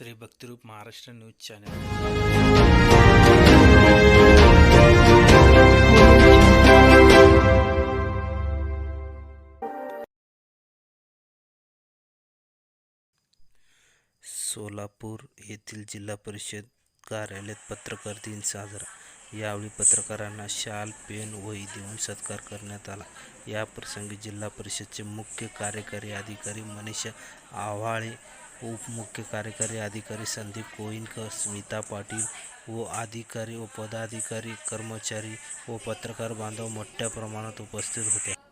Shri Bhaktirup Maharashtra news channel. Solapur येथील जिल्हा परिषद कार्यालयात पत्रकार दिन साजरा. यावेळी पत्रकारांना शाल पेन वही देऊन सत्कार करण्यात आला. या प्रसंगी जिल्हा परिषदचे मुख्य कार्यकारी अधिकारी मनीषा आव्हाळे उपमुख्य कार्यकारी अधिकारी संदीप कोईनकर स्मिता पाटील व अधिकारी व पदाधिकारी कर्मचारी व पत्रकार बांधव मोठ्या प्रमाणात उपस्थित होते.